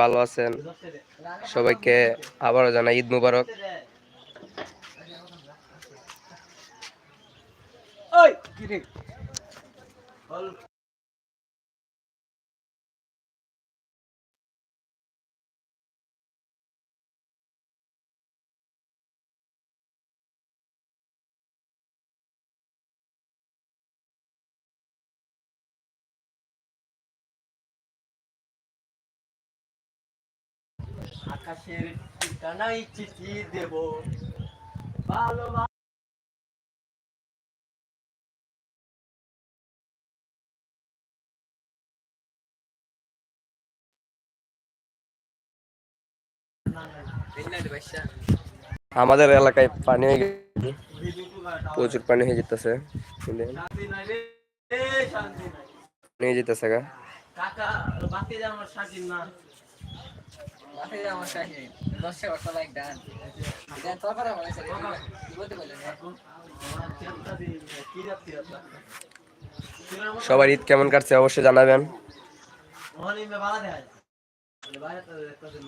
ভালো আছেন? সবাইকে আবারও জানাই ঈদ মুবারক। আকাশের ঠিকানাই চিঠি দেব। ভালোবাসা আমাদের এলাকায় পানি হয়ে গেছে। প্রচুর পানি হয়ে যেতেছে। নিয়ে যেতেছে গা কাকা বাতি আমার শান্তি না কি রাখছি সবার ঈদ কেমন কাটছে অবশ্যই জানাবেন ওখানে মে বালা দেখা যায় বাইরে তো একটা দিন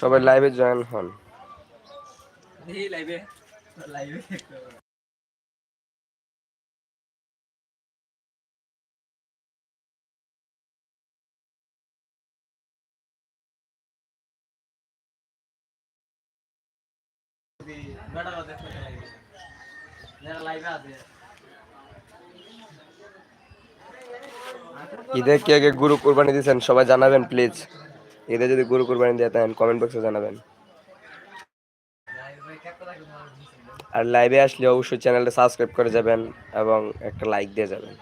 সবাই লাইভে জয়েন হন। লাইভে লাইভে লাইভে আছে। ঈদে কে কে গুরু কুরবানি দিয়েছেন সবাই জানাবেন প্লিজ ঈদে যদি গুরু কুরবানি দিয়ে থাকেন কমেন্ট বক্সে জানাবেন। আর লাইভে আসলে অবশ্যই চ্যানেলটা সাবস্ক্রাইব করে যাবেন এবং একটা লাইক দিয়ে যাবেন।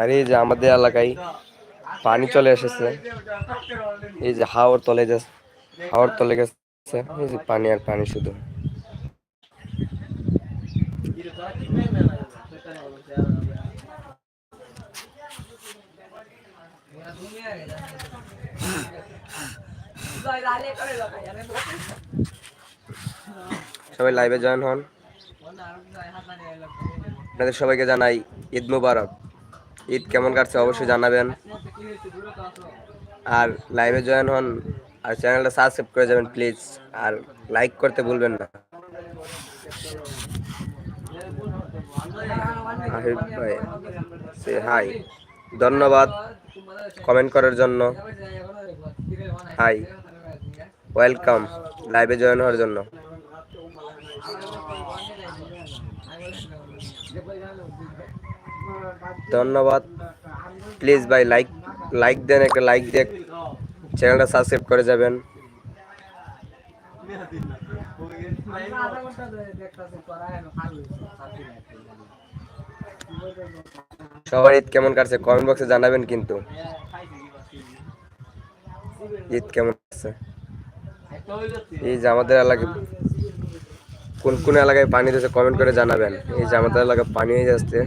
আর এই যে আমাদের এলাকায় পানি চলে এসেছে। এই যে হাওর তলে যে হাওর তলে গেছে, এই যে পানি আর পানি শুধু। সবাই লাইভে জয়েন হন। আপনাদের সবাইকে জানাই ঈদ মুবারক। ঈদ কেমন কাটছে অবশ্যই জানাবেন। আর লাইভে জয়েন হন আর চ্যানেলটা সাবস্ক্রাইব করে যাবেন প্লিজ আর লাইক করতে ভুলবেন না। হাই ধন্যবাদ। কমেন্ট করার জন্য। হাই ওয়েলকাম, লাইভে জয়েন হওয়ার জন্য। ধন্যবাদ। প্লিজ ভাই, লাইক লাইক দেন, একটা লাইক দিয়ে চ্যানেলটা সাবস্ক্রাইব করে যাবেন। সবার ঈদ কেমন কাটছে? কমেন্ট বক্সে জানাবেন কিন্তু। ঈদ কেমন কাটছে? এই যে আমাদের এলাকায় কোন কোন এলাকায় পানি দিয়েছে কমেন্ট করে জানাবেন। এই যে আমাদের এলাকায় পানি হয়ে যাচ্ছে।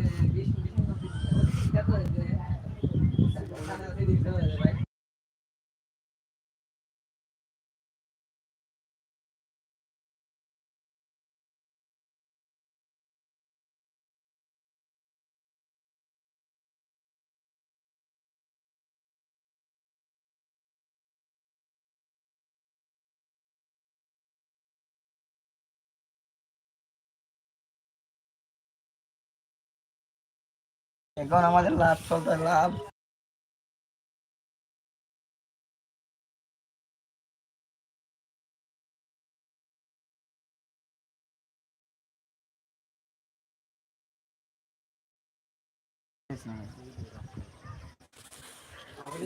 এখন আমাদের লাভ চলতে লাভ।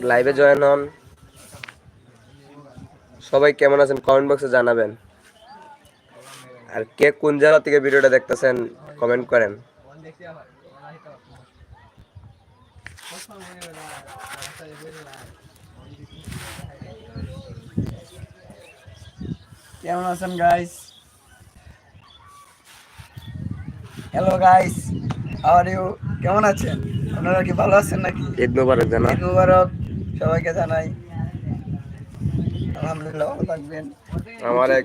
লাইভে জয়েন হন। সবাই কেমন আছেন? কমেন্ট বক্সে জানাবেন। আর কে কোন জায়গা থেকে ভিডিওটা দেখতেছেন কমেন্ট করেন। কেমন আছেন guys hello guys are you কেমন আছেন? আপনারা কি ভালো আছেন নাকি? ঈদ মুবারক জানা ঈদ মুবারক। সবাইকে জানাই। আলহামদুলিল্লাহ ভালো থাকবেন। আমার এক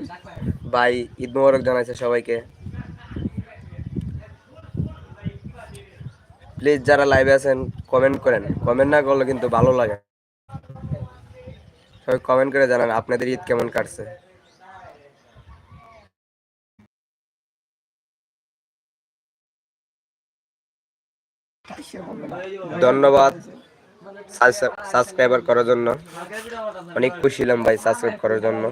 ভাই ঈদ মুবারক জানাইছে সবাইকে। প্লিজ যারা লাইভে আছেন কমেন্ট করেন। কমেন্ট না করলে কিন্তু ভালো লাগে সবাই কমেন্ট করে জানান, আপনাদের ঈদ কেমন কাটছে। ধন্যবাদ সাবস্ক্রাইবার করার জন্য। অনেক খুশি হলাম ভাই সাবস্ক্রাইব করার জন্য।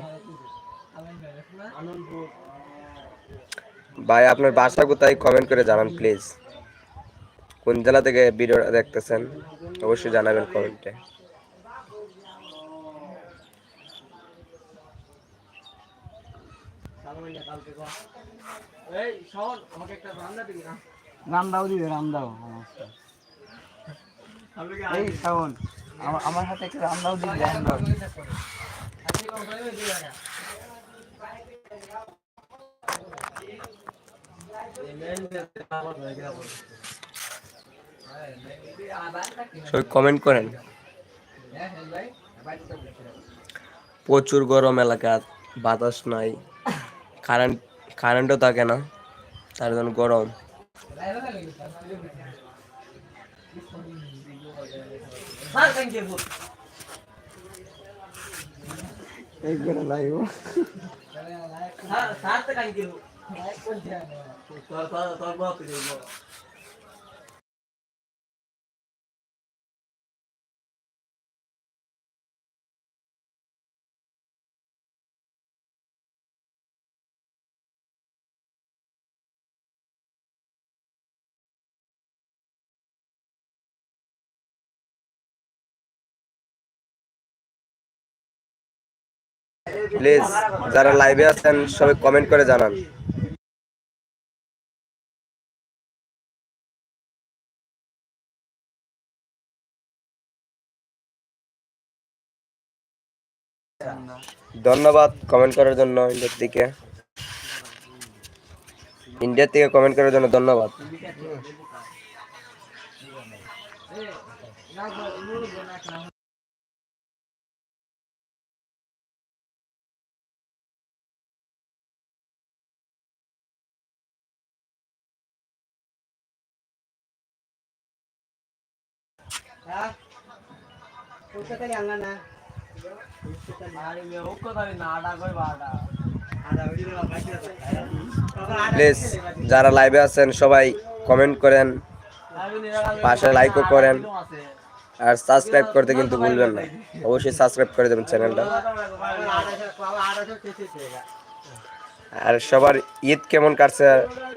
ভাই, আপনার বাসা কোথায়? কমেন্ট করে জানান প্লিজ কোন জেলা থেকে ভিডিওটা দেখতেছেন অবশ্যই জানাবেন কমেন্টে এই শোন আমাকে একটা রান্না দিবি না রামদাও দিবে রামদাও এই শাওন আমার হাতে একটু রামদাও দিবে রামদাও সবাই কমেন্ট করেন। প্রচুর গরম এলাকা, বাতাস নাই কারেন্ট কারেন্টও থাকে না, তার জন্য গরম। স্যার একবার লাইভ স্যার স্যার তো থ্যাংক ইউ তোর তোর তোর বাপ প্লিজ যারা লাইভে আছেন সবাই কমেন্ট করে জানান ধন্যবাদ কমেন্ট করার জন্য ইন্ডিয়ার দিকে ইন্ডিয়ার থেকে কমেন্ট করার জন্য ধন্যবাদ বাডা প্লিজ যারা লাইভে আছেন সবাই কমেন্ট করেন পাশে লাইকও করেন আর সাবস্ক্রাইব করতে কিন্তু ভুলবেন না। অবশ্যই সাবস্ক্রাইব করে দেবেন চ্যানেলটা আর সবার ঈদ কেমন কাটছে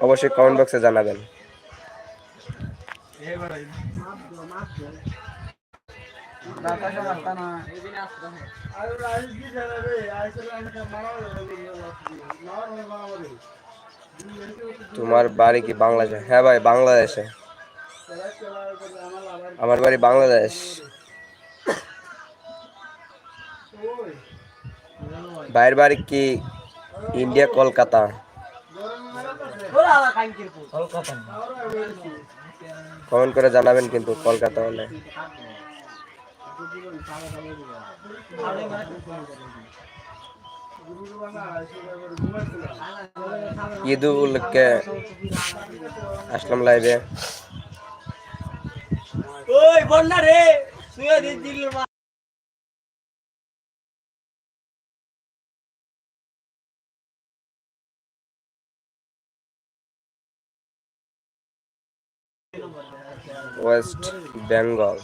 অবশ্যই কমেন্ট বক্সে জানাবেন। তোমার বাড়ি কি বাংলাদেশে? হ্যাঁ ভাই বাংলাদেশে। আমার বাড়ি বাংলাদেশ। ভাইয়ের বাড়ি কি ইন্ডিয়া কলকাতা? কলকাতা কমেন্ট করে জানাবেন কিন্তু কলকাতা হলে। ঈদ উপলক্ষে আসলাম লাইভে ওই বন্যা রে ওয়েস্ট বেঙ্গল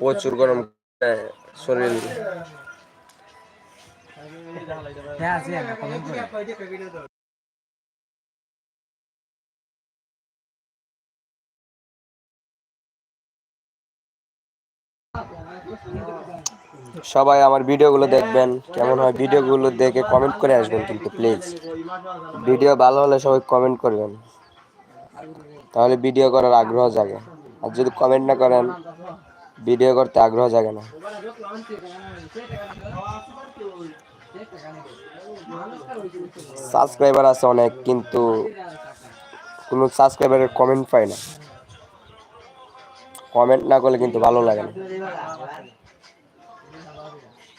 প্রচুর গরম হ্যাঁ, শরীর। হ্যাঁ আছে একটা কমেন্ট করে সবাই আমার ভিডিওগুলো দেখবেন, কেমন হয় ভিডিওগুলো দেখে কমেন্ট করে আসবেন কিন্তু প্লিজ ভিডিও ভালো হলে সবাই কমেন্ট করবেন। তাহলে ভিডিও করার আগ্রহ জাগে। আর যদি কমেন্ট না করেন, ভিডিও করতে আগ্রহ জাগে না। সাবস্ক্রাইবার আছে অনেক, কিন্তু কোনো সাবস্ক্রাইবারের কমেন্ট পাই না। কমেন্ট না করলে কিন্তু ভালো লাগে না ভাও করতে কিছু বুকু হাই যাইছে তো কতক্ষণ ফানি মারছে রোজ না হইলে আর ভালো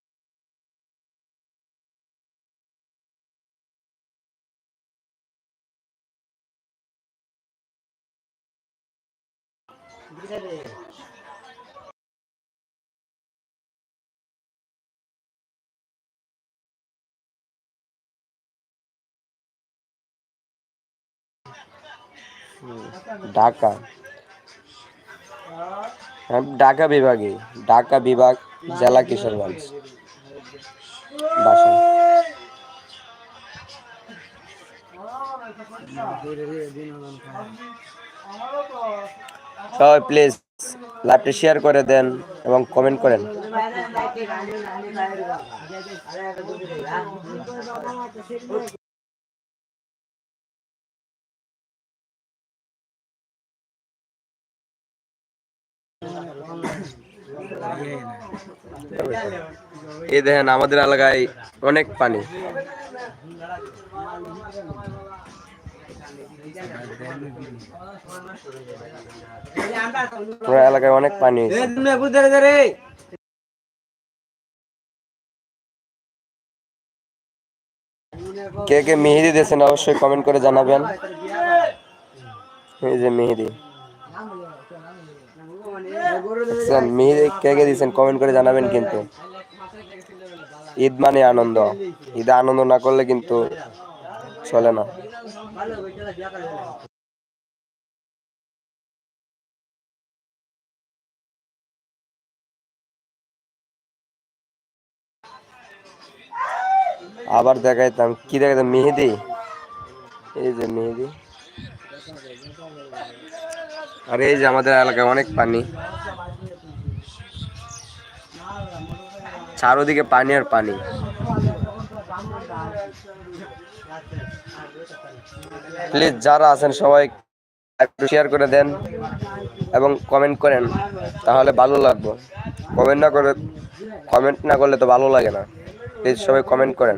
করতে ঢাকা হ্যাঁ, ঢাকা বিভাগে ঢাকা বিভাগ জেলা কিশোরগঞ্জ বাসা সবাই প্লিজ লাইভটি শেয়ার করে দেন এবং কমেন্ট করেন। এই দেখেন আমাদের এলাকায় অনেক পানি। পুরো এলাকায় অনেক পানি কে কে মেহেদি দিয়েছেন অবশ্যই কমেন্ট করে জানাবেন। এই যে মেহেদি। মেহেদি কে কে দিয়েছেন কমেন্ট করে জানাবেন কিন্তু। ঈদ মানে আনন্দ। ঈদ আনন্দ না করলে কিন্তু চলে না। আবার দেখাইতাম। কি দেখাইতাম? মেহেদি? এই যে মেহেদি। আর এই যে আমাদের এলাকায় অনেক পানি। চারোদিকে পানি আর পানি। প্লিজ যারা আছেন, সবাই একটু শেয়ার করে দেন এবং কমেন্ট করেন, তাহলে ভালো লাগবে। কমেন্ট না করে কমেন্ট না করলে তো ভালো লাগে না। প্লিজ সবাই কমেন্ট করেন।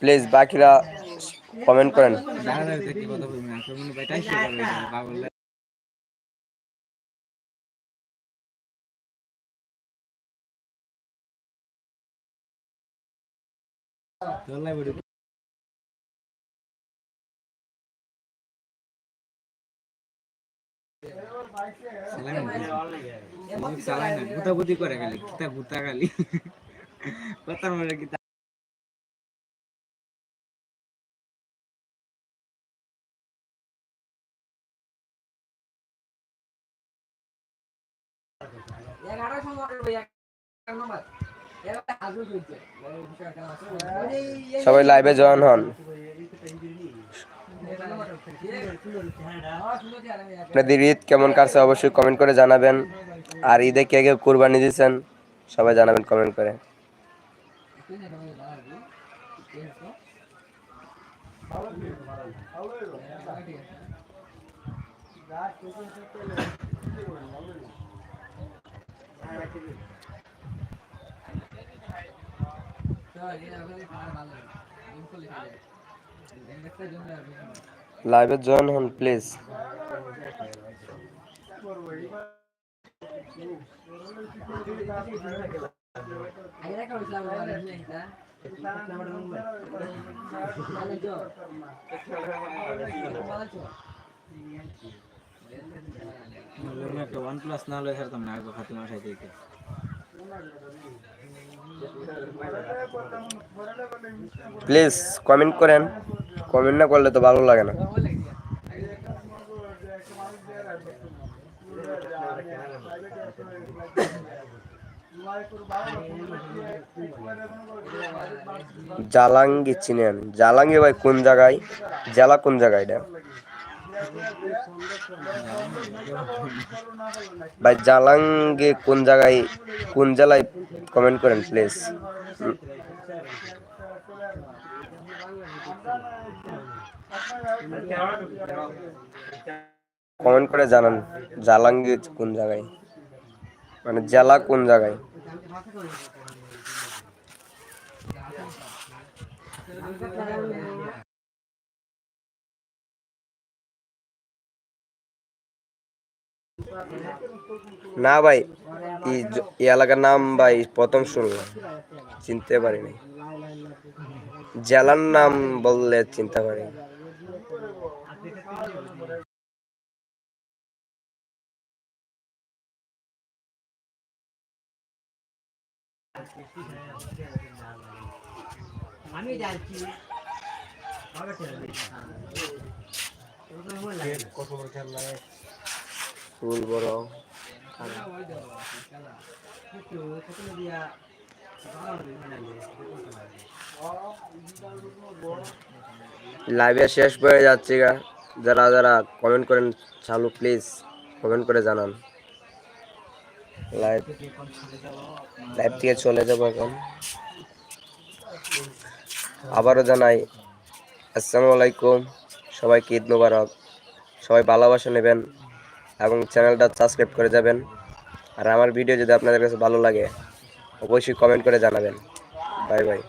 প্লিজ বাকিরা কমেন্ট করেন। জানা যাবে তো কি কথা কইনি না তুমি বেটাই সে করবে পাগল চলাই বড়ি চালাই না গুতা গুতি করে খালি, গুতা গুতা খালি। কথার মধ্যে কি সবাই লাইভে জয়েন হন। আপনাদের ঈদ কেমন কাটছে অবশ্যই কমেন্ট করে জানাবেন। আর ঈদে কে কে কুরবানি দিয়েছেন, সবাই জানাবেন কমেন্ট করে। লাইভে জয়েন হন প্লিজ প্লিজ কমেন্ট করেন। কমেন্ট না করলে তো ভালো লাগে না। জালাঙ্গি চিনেন। জালাঙ্গি ভাই কোন জায়গায়? জেলা কোন জায়গায় এটা? ভাই জালাঙ্গি কোন জায়গায়, কোন জেলায় কমেন্ট করেন প্লিজ কমেন্ট করে জানান, জালাঙ্গি কোন জায়গায়? মানে জেলা কোন জায়গায়? না ভাই, এই এলাকার নাম ভাই প্রথম শুনলাম, চিনতে পারিনি। জেলার নাম বললে চিনতে বড়। লাইভে শেষ হয়ে যাচ্ছে যারা যারা কমেন্ট করেন চালু প্লিজ কমেন্ট করে জানান। লাইভ লাইভ থেকে চলে যাব এখন। আবারও জানাই, আসসালামু আলাইকুম। সবাইকে ঈদ মুবারক। সবাই ভালোবাসা নেবেন এবং চ্যানেলটা সাবস্ক্রাইব করে যাবেন। আর আমার ভিডিও যদি আপনাদের কাছে ভালো লাগে, অবশ্যই কমেন্ট করে জানাবেন। Bye bye.